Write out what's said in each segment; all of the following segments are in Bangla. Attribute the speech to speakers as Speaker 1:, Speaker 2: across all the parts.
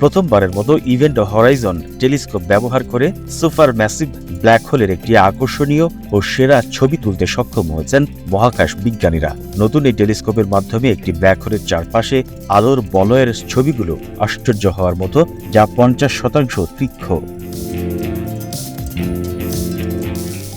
Speaker 1: প্রথমবারের মতো ইভেন্ট হরাইজন টেলিস্কোপ ব্যবহার করে সুপার ম্যাসিভ ব্ল্যাক হোলের একটি আকর্ষণীয় ও সেরা ছবি তুলতে সক্ষম হয়েছেন মহাকাশ বিজ্ঞানীরা। নতুন এই টেলিস্কোপের মাধ্যমে একটি ব্ল্যাক হোলের চারপাশে আলোর বলয়ের ছবিগুলো আশ্চর্য হওয়ার মতো, যা পঞ্চাশ শতাংশ তীক্ষ্ণ।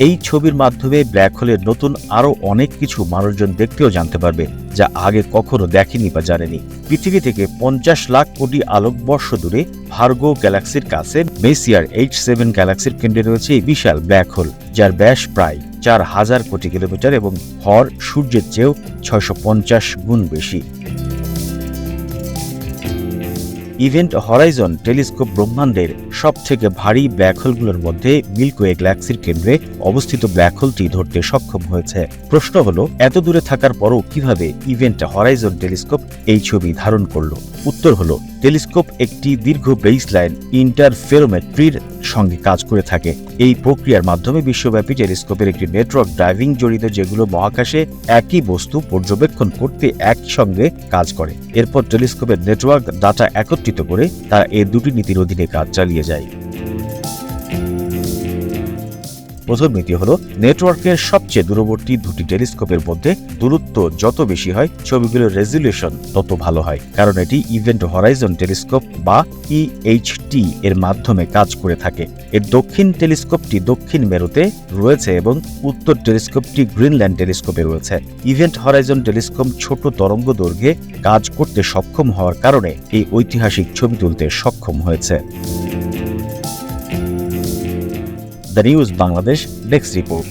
Speaker 1: এই ছবির মাধ্যমে ব্ল্যাক হোলের নতুন আরও অনেক কিছু মানুষজন দেখতেও জানতে পারবে, যা আগে কখনো দেখেনি বা জানেনি। পৃথিবী থেকে পঞ্চাশ লাখ কোটি আলোকবর্ষ দূরে ভার্গো গ্যালাক্সির কাছে মেসিয়ার এইচ সেভেন গ্যালাক্সির কেন্দ্রে রয়েছে এই বিশাল ব্ল্যাক হোল, যার ব্যাস প্রায় চার হাজার কোটি কিলোমিটার এবং হর সূর্যের চেয়েও ছয়শো পঞ্চাশ গুণ বেশি। ইভেন্ট হরাইজন টেলিস্কোপ ব্রহ্মাণ্ডের সবথেকে ভারী ব্ল্যাক হোলগুলোর মধ্যে মিল্কওয়ে গ্যালাক্সির কেন্দ্রে অবস্থিত ব্ল্যাক হোলটি ধরতে সক্ষম হয়েছে। প্রশ্ন হলো, এত দূরে থাকার পরও কীভাবে ইভেন্ট হরাইজন টেলিস্কোপ এই ছবি ধারণ করল? উত্তর হলো, টেলিস্কোপ একটি দীর্ঘ বেসলাইন ইন্টারফেরোমেট্রির সঙ্গে কাজ করে থাকে। এই প্রক্রিয়ার মাধ্যমে বিশ্বব্যাপী টেলিস্কোপের একটি নেটওয়ার্ক ড্রাইভিং জড়িত যেগুলো মহাকাশে একই বস্তু পর্যবেক্ষণ করতে একসঙ্গে কাজ করে। এরপর টেলিস্কোপের নেটওয়ার্ক ডাটা একত্রিত করে তারা এই দুটি নীতির অধীনে কাজ চালিয়ে যায়। প্রথম নীতি হলো, নেটওয়ার্কের সবচেয়ে দূরবর্তী দুটি টেলিস্কোপের মধ্যে দূরত্ব যত বেশি হয়, ছবিগুলোর রেজলিউশন তত ভালো হয়। কারণ এটি ইভেন্ট হরাইজন টেলিস্কোপ বা ইএইচটি এর মাধ্যমে কাজ করে থাকে। এর দক্ষিণ টেলিস্কোপটি দক্ষিণ মেরুতে রয়েছে এবং উত্তর টেলিস্কোপটি গ্রিনল্যান্ড টেলিস্কোপে রয়েছে। ইভেন্ট হরাইজন টেলিস্কোপ ছোট তরঙ্গ দৈর্ঘ্যে কাজ করতে সক্ষম হওয়ার কারণে এই ঐতিহাসিক ছবি তুলতে সক্ষম হয়েছে। the news Bangladesh desk report